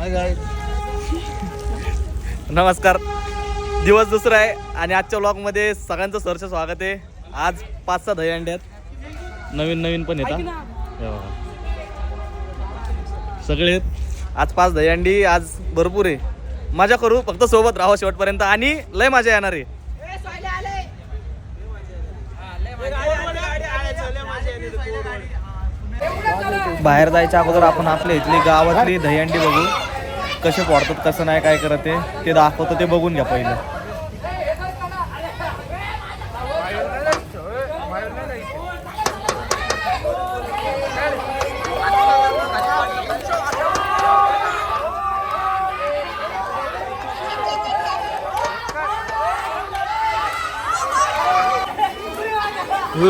नमस्कार. दिवस दुसरा आहे आणि आजच्या व्लॉगमध्ये सगळ्यांचं सरचं स्वागत आहे. आज पाच सहा दही आहेत. नवीन नवीन पण येतात हे. सगळे आज पाच दहीहंडी आज भरपूर आहे. मजा करू फक्त सोबत राहा शेवटपर्यंत. आणि लय मजा येणार आहे. बाहेर जायच्या अगोदर आपण आपल्या इथली गावातली दहीहंडी बघू. कसे पडतात कसं नाही काय करत ते ते दाखवतो ते बघून घ्या पहिलं.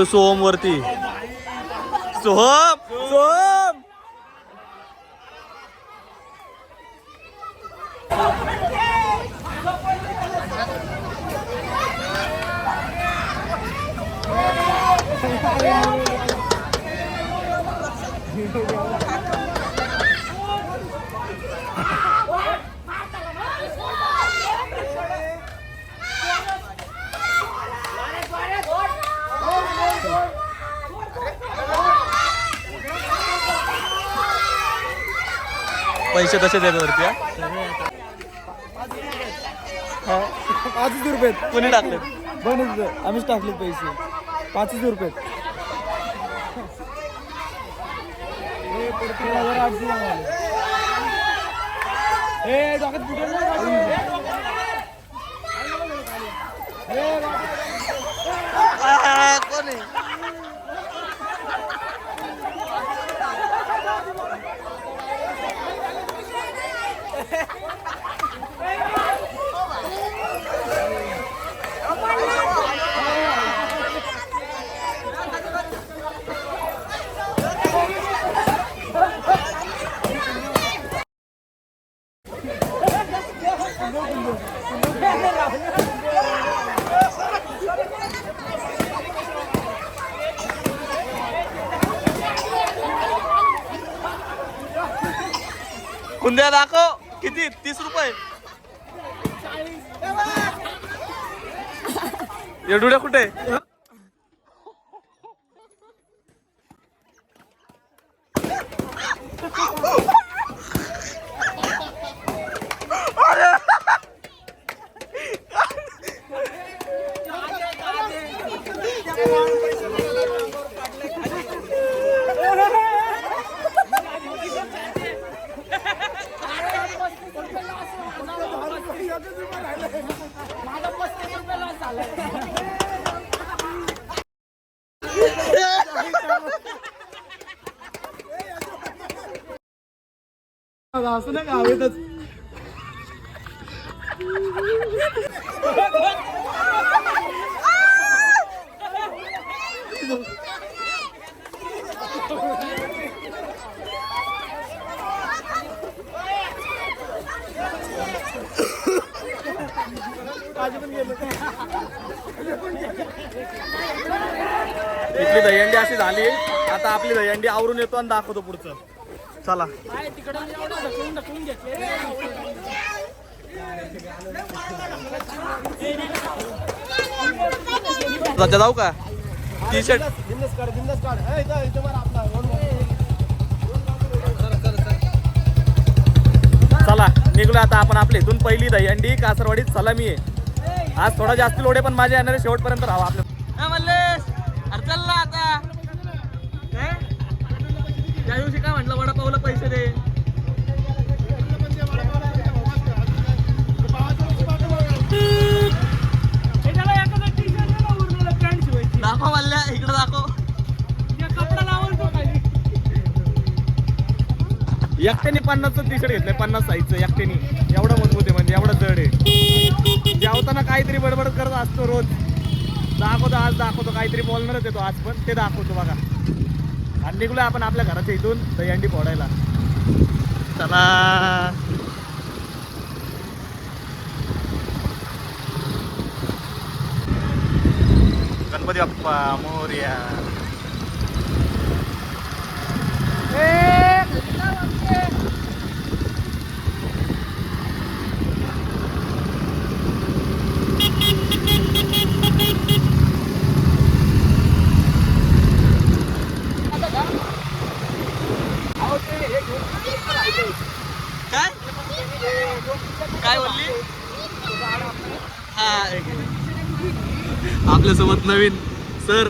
सोहम वरती सोहम! सोहम! पैसे तसे देत वरती? पाचच रुपये. कोणी टाकले आम्हीच टाकले पैसे. पाचच रुपये. ए डोक्यात फुटेल ना. कोणी कुंद्या दाखव. किती? तीस रुपये. एवढुड्या कुठे? इथली दहीहंडी अशी झाली. आता आपली दहीहंडी आवरून येतो आणि दाखवतो पुढचं. चला. जाऊ का? टी शर्ट इथं- इथं आपला चला निघलो आता आपण आपल्या इथून पहिली दहीहंडी कासरवाडीत सलामी आहे. आज थोडा जास्त लोड पण माझ्या येणारे शेवटपर्यंत राहा आपल्या मल्लेश. अरे चल ना आता. काय? त्या दिवशी काय म्हटलं वडापावला पैसे दे. एकट्याने पन्नासचं टी शर्ट घेतलंय पन्नास साईजचं एकट्याने. एवढं मजबूत आहे म्हणजे एवढं जड आहे. जेवताना काहीतरी बडबड करत असतो रोज. दाखवतो आज दाखवतो काहीतरी बोलणारच येतो आज पण. ते दाखवतो बघा. आणि निघलो आपण आपल्या घराच्या इथून दहीहंडी फोडायला. चला. गणपती बाप्पा मोर्या काय काय बोलली हा एक आपल्यासोबत नवीन सर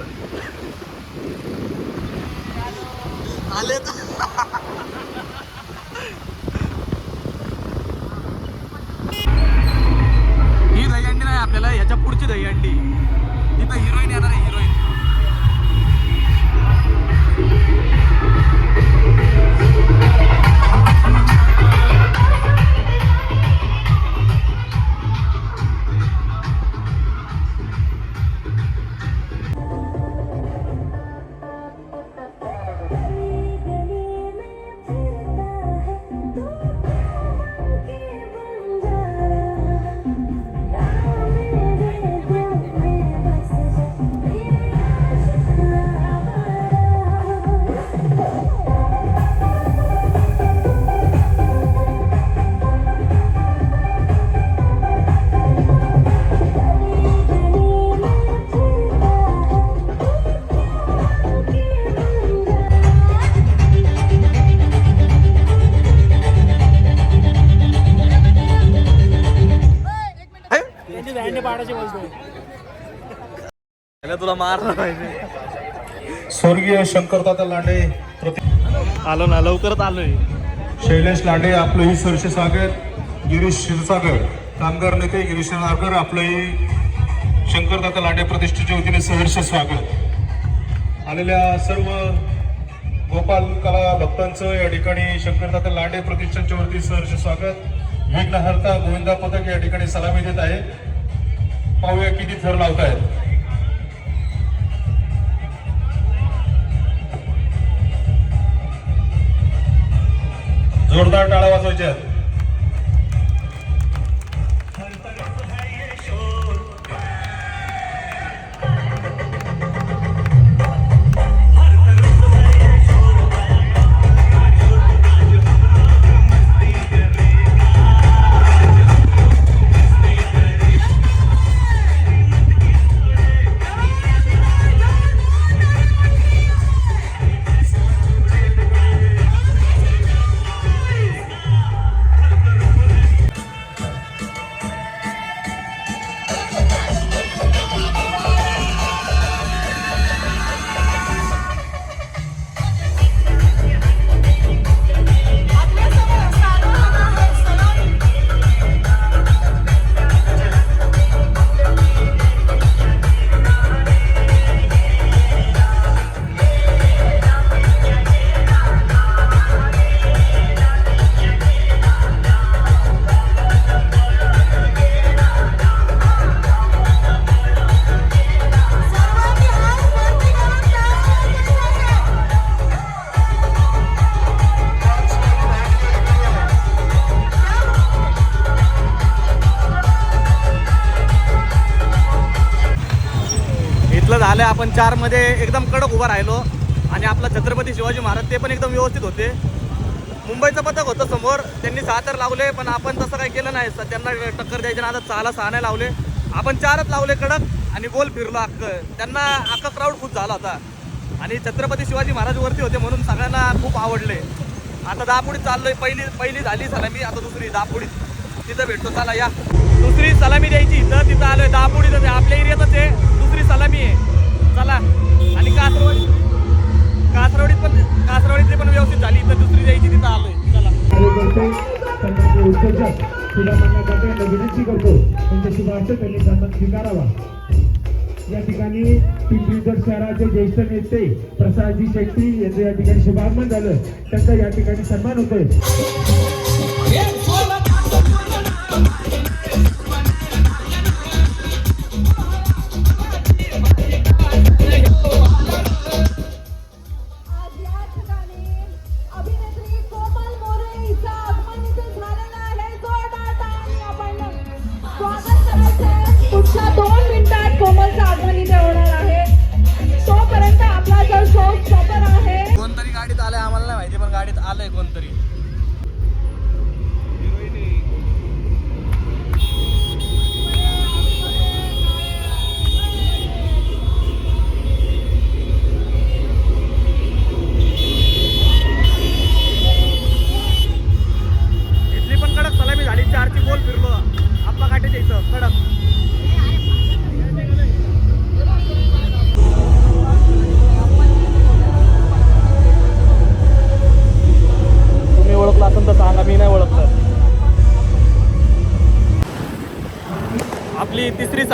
शंकरदादा लांडे प्रति आलो ना लवकरच आलोय. शैलेश लांडे आपलं ही सरसे स्वागत. गिरीश क्षीरसागर कामगार नेते गिरीश क्षीरसागर आपलं ही शंकरदादा लांडे प्रतिष्ठेच्या वतीने सहर्ष स्वागत. आलेल्या सर्व गोपाल कला भक्तांचं या ठिकाणी शंकरदादा लांडे प्रतिष्ठानच्या वरती सहर्ष स्वागत. विघ्नहर्ता गोविंदा पथक या ठिकाणी सलामी देत आहे. पाहूया किती थर लावतायत. जोरदार टाळा वाजवायच्या. झालं आपण चारमध्ये एकदम कडक उभा राहिलो. आणि आपला छत्रपती शिवाजी महाराज ते पण एकदम व्यवस्थित होते. मुंबईचं पथक होतं समोर त्यांनी सहा तर लावले पण आपण तसं काही केलं नाही. त्यांना टक्कर द्यायचे ना आता सहाला सहा नाही लावले. आपण चारच लावले कडक आणि गोल फिरलो अख्ख. त्यांना अख्खा क्राऊड खूप झाला होता. आणि छत्रपती शिवाजी महाराज वरती होते म्हणून सगळ्यांना खूप आवडले. आता दापुडीत चाललोय. पहिली पहिली झाली सलामी आता दुसरी दापुडीत. तिथं भेटतो. चला या. दुसरी सलामी द्यायची. इथं तिथं आलोय. दापुडीत आपल्या एरियातच आहे. दुसरी सलामी आहे. चला. आणि कासरवाडी कासरवाडीत पण कासरवाडीतली पण व्यवस्थित झाली. तर दुसरी जायची तिथं आलोय. चला. विनंती करतो. त्यांच्या शुभार्थ त्यांनी सन्मान स्वीकारावा. या ठिकाणी पिंपरीगड शहराचे ज्येष्ठ नेते प्रसादजी शेट्टी यांचं या ठिकाणी शुभागमन झालं. त्यांचा या ठिकाणी सन्मान होतोय.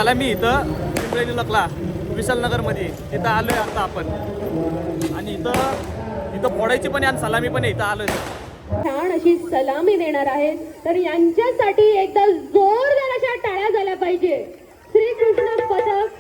आपली मी इथं पिंपळी लकला विशालनगरमध्ये आलो आलोय आता आपण. आणि इथं इथं फोडायची पण आहे आणि सलामी पण आहे इथं आलोय. छान अशी सलामी देणार आहेत. तर यांच्यासाठी एकदा जोरदार अशा टाळ्या झाल्या पाहिजे. श्रीकृष्ण पथक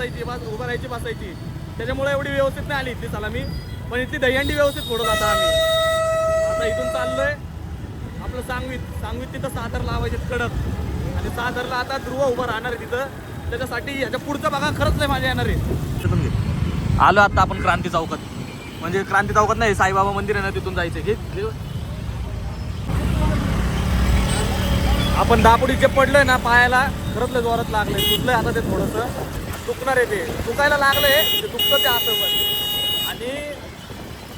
बसायची बस उभं राहायची बसायची. त्याच्यामुळे एवढी व्यवस्थित नाही आली इथली सलामी. पण इथली दहीहंडी व्यवस्थित फोडत आता आम्ही. आता इथून चाललोय. आपलं सांगवीत सांगवीत तिथं सादर लावायचे कडक. आणि सादरला आता ध्रुव उभं राहणार आहे तिथं. त्याच्यासाठी ह्याच्या पुढचा भागा खरंच नाही माझ्या येणार आहे. आलो आता आपण क्रांती चौकात. म्हणजे क्रांती चौकात नाही साईबाबा मंदिर आहे ना तिथून जायचं. हे आपण दापोडी जे पडलोय ना पायाला. खरंच लय जोरात लागलंय. दुखलंय आता ते थोडंसं. दुखणार आहे ते. दुखायला लागलंय ते दुखतं ते असं पण. आणि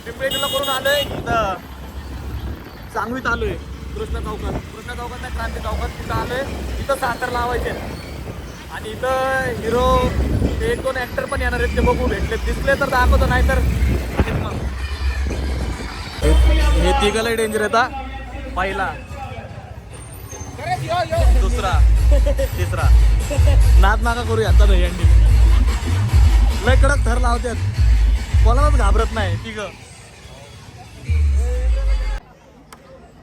पिंपळेला करून आलोय इथं सांगवीत आलोय कृष्ण चौकात. कृष्ण चौकात नाही क्रांती चौकात तिथं आलोय इथं साखर लावायचे आणि इथं हिरो ते एक दोन ऍक्टर पण येणार आहेत ते बघू. भेटले दिसले तर दाखवतो नाही तर मग. हे तिघाला डेंजर येता पहिला. दुसरा. तिसरा. नाद नाका करूया आता दहीहंडी लय कडक थर लावतात कोणालाच घाबरत नाही तिघ.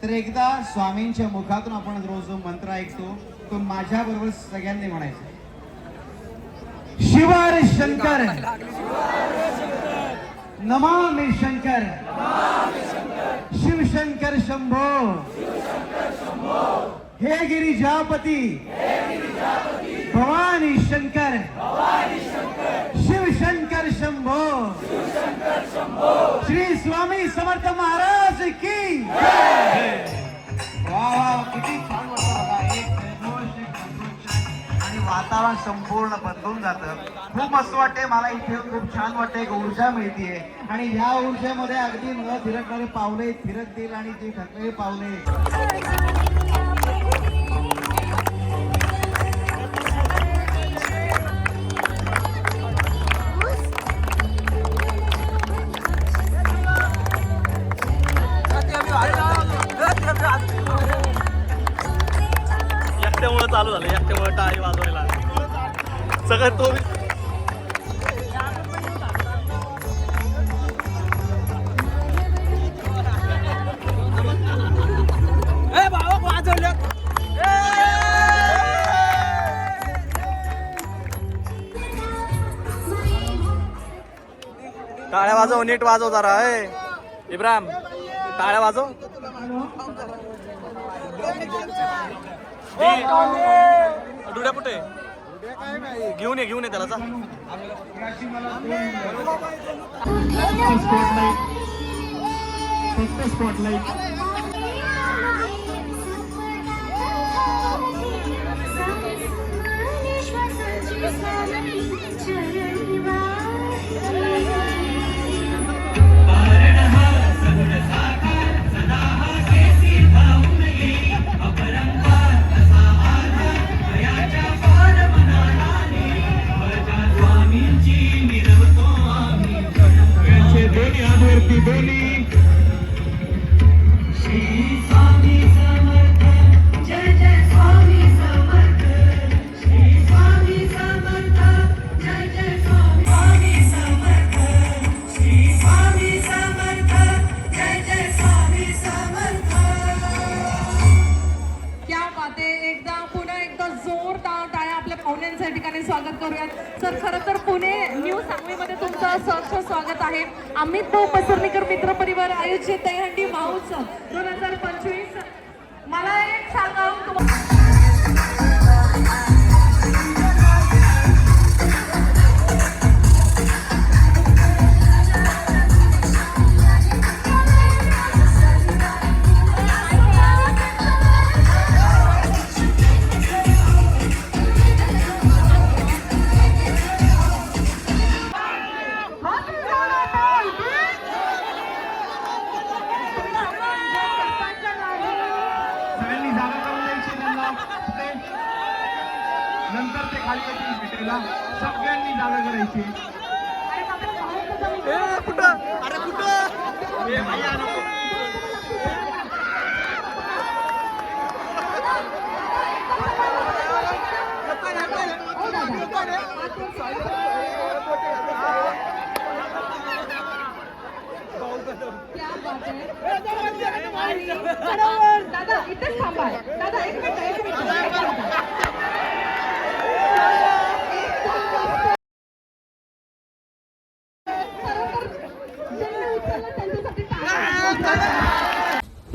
तर एकदा स्वामींच्या मुखातून आपण रोज जो मंत्र ऐकतो तो माझ्या बरोबर सगळ्यांनी म्हणायचा. शिवार शंकर. नमामि शंकर. शिवशंकर शंभो. हे गिरिजापती. भवानी शंकर। शिवशंकर शंभो। श्री स्वामी समर्थ महाराज की वा वा किती छान आणि वातावरण संपूर्ण बदलून जातं. खूप मस्त वाटते मला इथे खूप छान वाटते एक ऊर्जा मिळतीये. आणि ह्या ऊर्जेमध्ये अगदी न थिरकणारे पावले थिरकतील आणि जे ठकलेले पावले. नीट वाजव जरा ए. इब्राम टाळ्या वाजव. डुड्या कुठे? घेऊन ये घेऊन ये त्याला जा. फक्त Happy Birthday.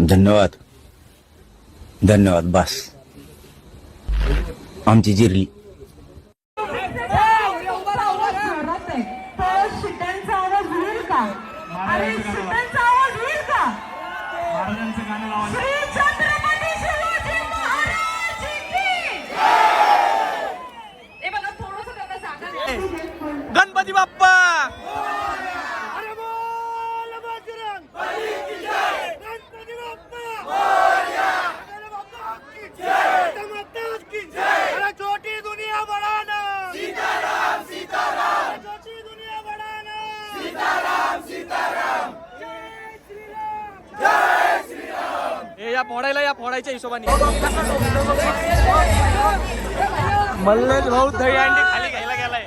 धन्यवाद. धन्यवाद बास. आमची जिरली. जोरात आहे. तर शिट्यांचा आवाज होईल का अरे शिट्यांचा आवाज होईल का महाराजांचं गाणं लावा श्री छत्रपती शिवाजी महाराज की हे बघा थोडंसं त्यांना जागा द्या. गणपती बाप्पा छोटी दुनिया बढ़ाना सीताराम. सीताराम छोटी दुनिया बढ़ाना हे या फोडायला या फोडायच्या हिशोबाने. मल्लेश भाऊ दही अंडी खाली घ्यायला गेलाय.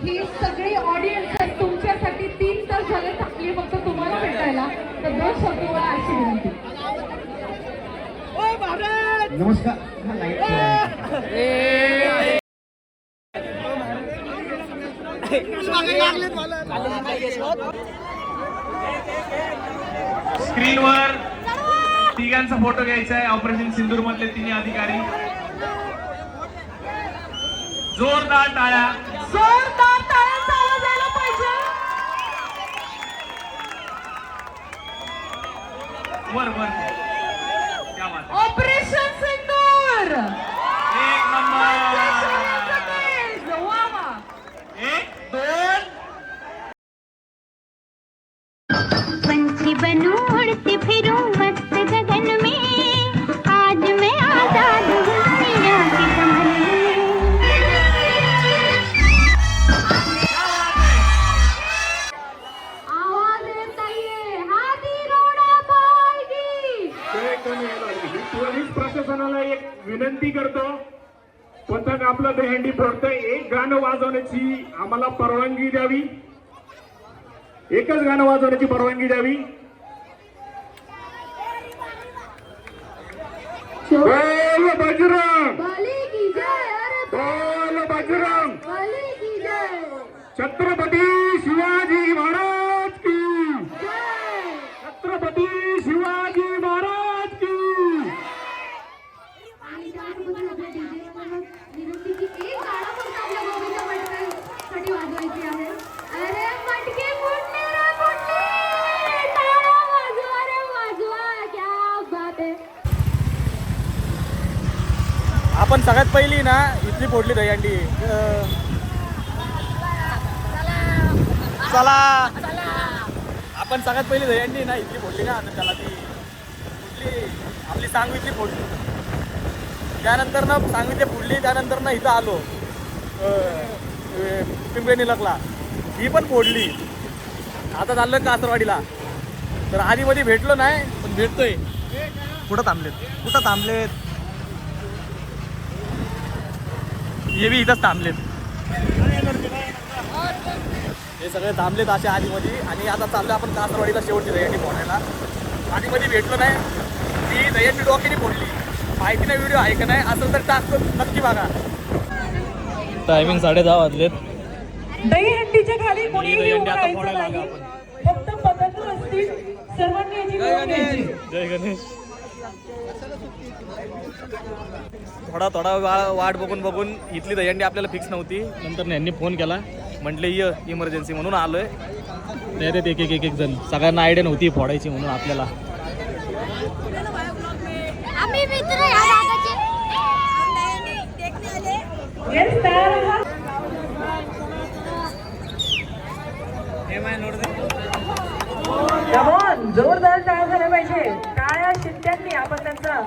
ही सगळी ऑडियन्स तुमच्यासाठी तीन तास झाले थांबली फक्त तुम्हाला भेटायला. तर दोन शब्द मला अशी विनंती स्क्रीनवर तिघांचा फोटो घ्यायचा आहे. ऑपरेशन सिंदूर मधले तिन्ही अधिकारी. जोरदार टाळ्या. जोरदार टाळ्यांचा आवाज यायला पाहिजे. वर वर. सिंदूर एक दहीहंडी फोडतंय एक गाणं वाजवण्याची आम्हाला परवानगी द्यावी. एकच गाणं वाजवण्याची परवानगी द्यावी. बोल बजरंग. बली बजरंग. बली की जय. छत्रपती शिवाजी महाराज की. छत्रपती शिवाजी आपण सगळ्यात पहिली ना इथली फोडली दहीहंडी चला. आपण सगळ्यात पहिली दहीहंडी ना इथली फोडली ना तर त्याला ती कुठली आपली सांगवीतली फोडली. त्यानंतर ना सांगवीतली फोडली त्यानंतर ना इथं आलो. अं, लगला पिंपळे निलकला ही पण फोडली. आता चाललोय कासरवाडीला. तर आधीमध्ये भेटलो नाही पण भेटतोय. कुठं थांबलेत? कुठं थांबलेत? हे बी इथंच थांबलेत. हे सगळे थांबलेत अशा आधीमध्ये. आणि आता चाललो आपण कासरवाडीला शेवटची दह्यांडी फोडायला आधीमध्ये भेटलो नाही. ती दह्यांडी डोक्याने फोडली माहिती नाही व्हिडिओ आहे का नाही? असं तर टाकतो. नक्की बघा. टायमिंग साडे दहा वाजलेत. दहीहंडीच्या खाली कोणीही उभं राहायचं नाही. फक्त पदक असतील. सर्वांनी जय गणेश. थोडा थोडा वा- वाट बघून बघून इथली दहीहंडी आपल्याला फिक्स नव्हती. नंतर यांनी फोन केला. म्हटले ये इमर्जन्सी म्हणून आलोय. येतात एक एक एक एक जण. सगळ्यांना आयडिया नव्हती फोडायची म्हणून आपल्याला. जोरदार टाळ झाला पाहिजे. टाळ्या शिट्ट्यांनी आपण त्यांचा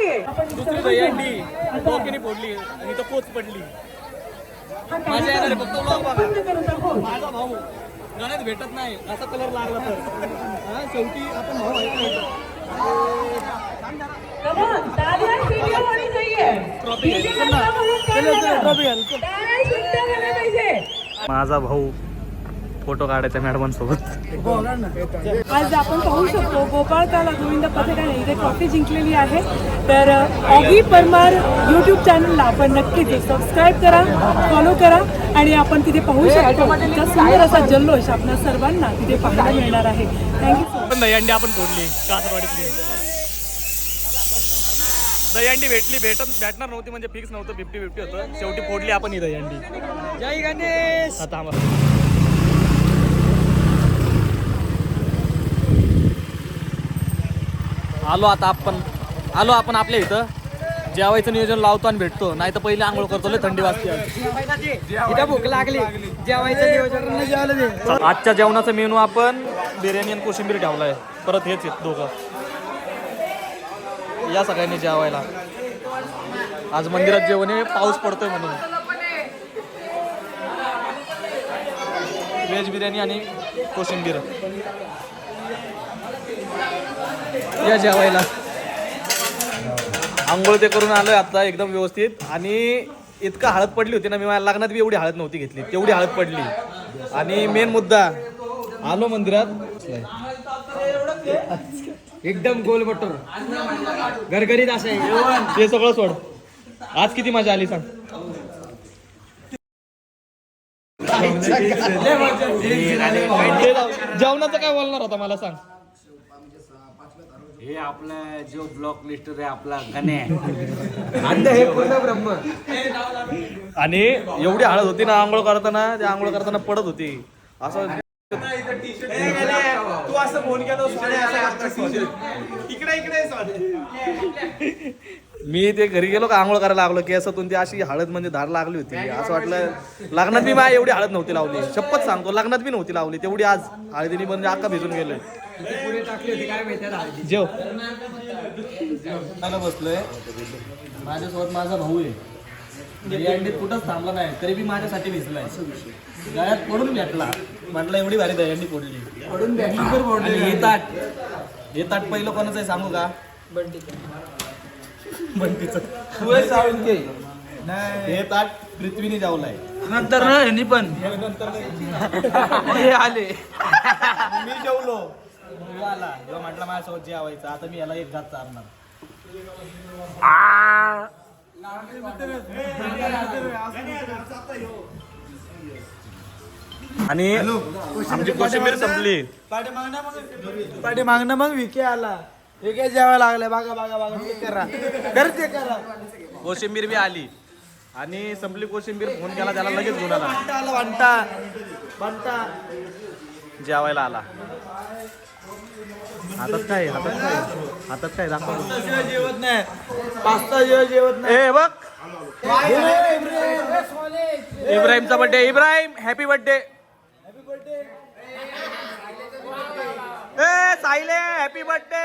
दुसरी दहीहंडी डोक्याने फोडली आणि तो कोच पडली माझ्या येणारे फक्त vlog बघा. माझा भाऊ गण्यात भेटत नाही असा कलर लागला तर हा, शेवटी आपण भाऊ आहे माझा भाऊ फोटो काढायचा मॅडमांसोबत आज आपण पाहू शकतो गोपाळकाला गोविंद पथकाने इथे ट्रॉफी जिंकलेली आहे तर ऑगी परमार यूट्यूब चॅनलला आपण नक्कीच सबस्क्राईब करा फॉलो करा आणि आपण तिथे पाहू शकतो. इतका सुंदर असा जल्लोष आपल्या सर्वांना तिथे पाहायला मिळणार आहे. थँक्यू दहीहंडी आपण फोडली कासरवाडीतली. दहीहंडी भेटली भेटत भेटणार नव्हती म्हणजे फिक्स नव्हतं फिफ्टी फिफ्टी होतं. शेवटी फोडली आपण ही दहीहंडी. जय गणेश! आता आम्हाला आलो आता आपण. आलो आपण आपल्या इथं. जेवायचं नियोजन लावतो आणि भेटतो. नाही तर पहिले आंघोळ करतो. लय थंडी वाजते भूक लागली. जेवायचं नियोजन आजच्या जेवणाचा मेनू आपण बिर्याणी आणि कोशिंबीर ठेवलाय. परत हेच आहेत दोघं. या सगळ्यांनी जेवायला. आज मंदिरात जेवण आहे. पाऊस पडतोय म्हणून. व्हेज बिर्याणी आणि कोशिंबीर. या जेवायला. आंघोळ ते करून आलोय आता एकदम व्यवस्थित. आणि इतका हळद पडली होती ना मी माझ्या लग्नात बी एवढी हळद नव्हती घेतली. तेवढी हळद पडली. आणि मेन मुद्दा आलो मंदिरात. एकदम गोल बटर. गरगरीत असे ते सगळं सोड. आज किती मजा आली सांग. जेवणाचं काय बोलणार होता मला सांग. हे आपला जो ब्लॉक लिस्टर आहे आपला गणे. हे पूर्ण ब्रह्म. आणि एवढी हळद होती ना आंघोळ करताना ते आंघोळ करताना पडत होती. असं तू असं फोन केला इकडे इकडे मी ते घरी गेलो का आंघोळ करायला लागलो केसातून ती अशी हळद म्हणजे धार लागली होती. असं वाटलं लग्नात बी माझ्या एवढी हळद नव्हती लावली. शपथ सांगतो लग्नात बी नव्हती लावली तेवढी आज हळदीने म्हणजे अक्का भिजून गेलोय. पुढे टाकली होती काय माहिती जेव. मला बसलोय. माझ्यासोबत माझा भाऊ आहे. अंडीत कुठंच थांबला नाही तरी बी माझ्यासाठी भिजलाय. गळ्यात पडून भेटला. म्हटलं एवढी भारी दहीहंडी फोडली पडून आणि हे ताट हे ताट पहिलं कोणाचं आहे सांगू का? हे ताट पृथ्वीने जावलाय. नंतर ना ह्यांनी पण. हे आले. मी जेवलो. आला. जेव्हा म्हटलं माझ्यासोबत जेवायचं आता मी याला एक घात चारणार. आणि आमची कोशिंबीर संपली. पाठी मागणं मग विके आला. विके जेवायला लागलाय बागा बागा बागा ते करा. ते करा. कोशिंबीर बी आली. आणि संपली कोशिंबीर फोन केला त्याला लगेच घेऊन आला. आला वांटा. वांटा. जेवायला आला. हातात काय हातात काय? हातात काय दाखव. जेवत नाही. पास्ता शिवाय जेवत नाही. ए बघ. इब्राहिमचा बर्थडे इब्राहिम. हॅपी बर्थडे ए सायले हॅपी बर्थडे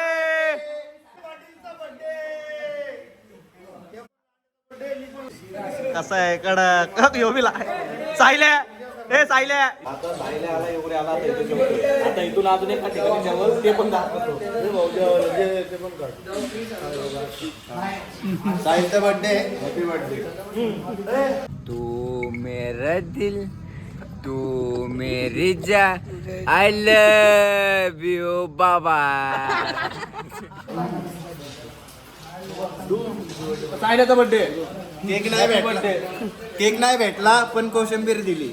कसा आहे कडक. यो बी सायले ए सायले. आता सायले आला एवढे आला आता इथून. आता इथून अजून एका ठिकाणी ते पण दाखवतो. साहिलचा बर्थडे हॅपी बर्थडे तू मेरा दिल तू मेरी जा आय लव यू बाबा. सायल्याचा बर्थडे केक नाही भेटला. केक नाही भेटला पण कोशिंबीर दिली.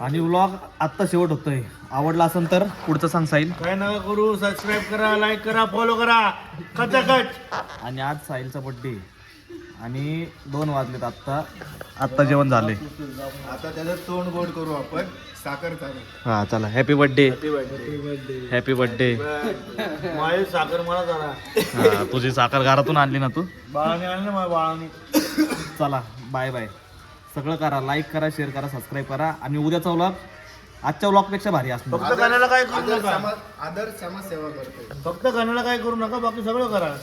आणि व्लॉग आत्ता शेवट होतोय. आवडला असेल तर पुढचं सांग साईल काय नका करू सबस्क्राईब करा लाईक करा फॉलो करा. कचाकच आणि आज साहिलचा बर्थडे आणि दोन वाजलेत आत्ता. आत्ता जेवण झाले. आता त्याचं तोंड गोड करू आपण. साखर चालू. हा चला. हॅपी बर्थडे हॅपी बर्थडे माझी साखर मला जरा. तुझी साखर घरातून आणली ना तू? बाळाने आणलं माझ्या बाळाने. चला बाय बाय सगळं करा लाईक करा शेअर करा सबस्क्राईब करा. आणि उद्याचा व्लॉग आजच्या व्लॉगपेक्षा भारी असणार. फक्त गाण्याला काय करू नका. आदर समाजसेवा करतो फक्त गाण्याला काय करू नका बाकी सगळं करा.